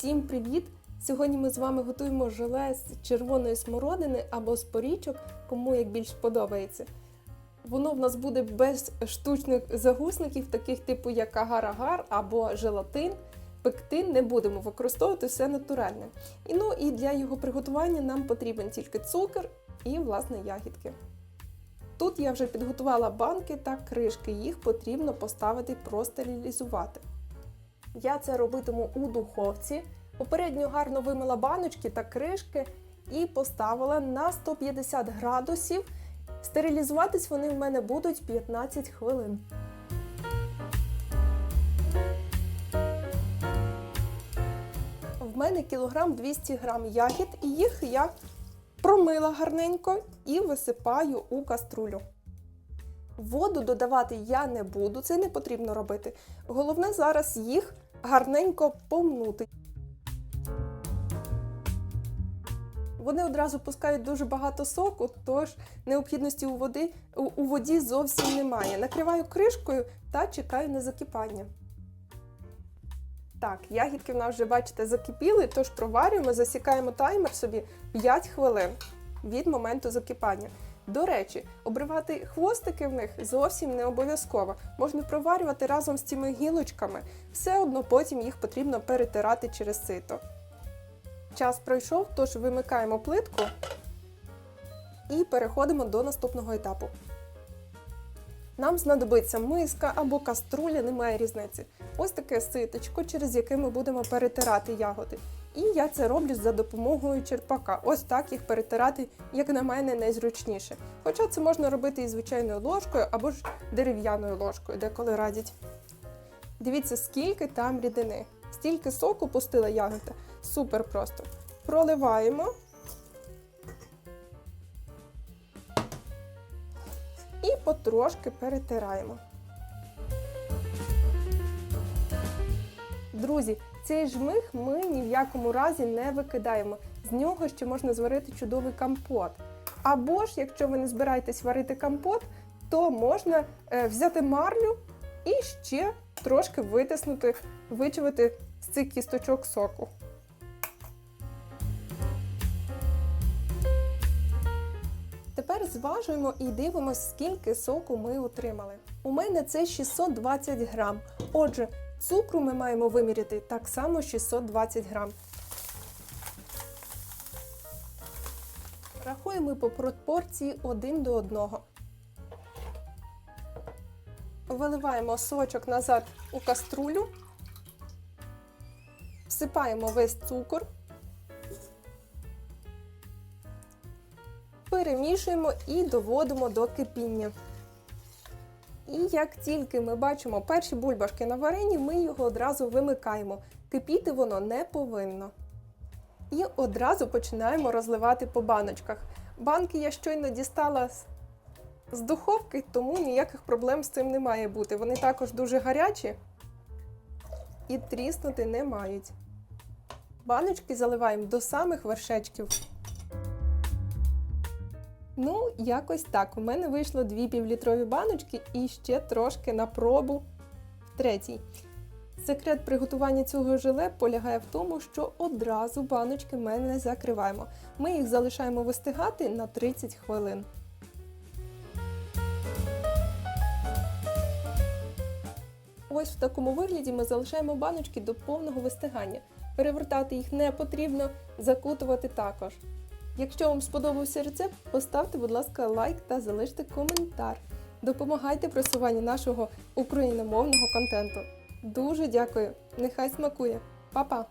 Всім привіт! Сьогодні ми з вами готуємо желе з червоної смородини або з порічок, кому як більш подобається. Воно в нас буде без штучних загусників, таких типу як агар-агар або желатин. Пектин не будемо використовувати все натуральне. І, ну, і для його приготування нам потрібен тільки цукор і, власне, ягідки. Тут я вже підготувала банки та кришки, їх потрібно поставити простерилізувати. Я це робитиму у духовці. Попередньо гарно вимила баночки та кришки і поставила на 150 градусів. Стерилізуватись вони в мене будуть 15 хвилин. В мене кілограм 200 грам ягід, і їх я промила гарненько і висипаю у каструлю. Воду додавати я не буду, це не потрібно робити. Головне зараз їх гарненько помнути. Вони одразу пускають дуже багато соку, тож необхідності у, води, у, воді зовсім немає. Накриваю кришкою та чекаю на закипання. Так, ягідки в нас вже, бачите, закипіли, тож проварюємо, засікаємо таймер собі 5 хвилин від моменту закипання. До речі, обривати хвостики в них зовсім не обов'язково. Можна проварювати разом з цими гілочками, все одно потім їх потрібно перетирати через сито. Час пройшов, тож вимикаємо плитку і переходимо до наступного етапу. Нам знадобиться миска або каструля, немає різниці. Ось таке ситочко, через яке ми будемо перетирати ягоди. І я це роблю за допомогою черпака. Ось так їх перетирати, як на мене, найзручніше. Хоча це можна робити і звичайною ложкою або ж дерев'яною ложкою, деколи радять. Дивіться, скільки там рідини. Стільки соку пустила ягода. Супер просто. Проливаємо. І потрошки перетираємо. Друзі, цей жмих ми ні в якому разі не викидаємо. З нього ще можна зварити чудовий компот. Або ж, якщо ви не збираєтесь варити компот, то можна е, взяти марлю і ще трошки витиснути, вичавити з цих кісточок соку. Тепер зважуємо і дивимося, скільки соку ми отримали. У мене це 620 грам. Отже, цукру ми маємо виміряти так само 620 грам. Рахуємо по пропорції 1 до 1. Виливаємо сочок назад у каструлю, всипаємо весь цукор, перемішуємо і доводимо до кипіння. І як тільки ми бачимо перші бульбашки на варені, ми його одразу вимикаємо. Кипіти воно не повинно. І одразу починаємо розливати по баночках. Банки я щойно дістала з, духовки, тому ніяких проблем з цим не має бути. Вони також дуже гарячі і тріснути не мають. Баночки заливаємо до самих вершечків. Ну, якось так. У мене вийшло дві півлітрові баночки і ще трошки на пробу в третій. Секрет приготування цього желе полягає в тому, що одразу баночки ми не закриваємо. Ми їх залишаємо вистигати на 30 хвилин. Ось в такому вигляді ми залишаємо баночки до повного вистигання. Перевертати їх не потрібно, закутувати також. Якщо вам сподобався рецепт, поставте, будь ласка, лайк та залиште коментар. Допомагайте просуванню нашого україномовного контенту. Дуже дякую! Нехай смакує! Па-па!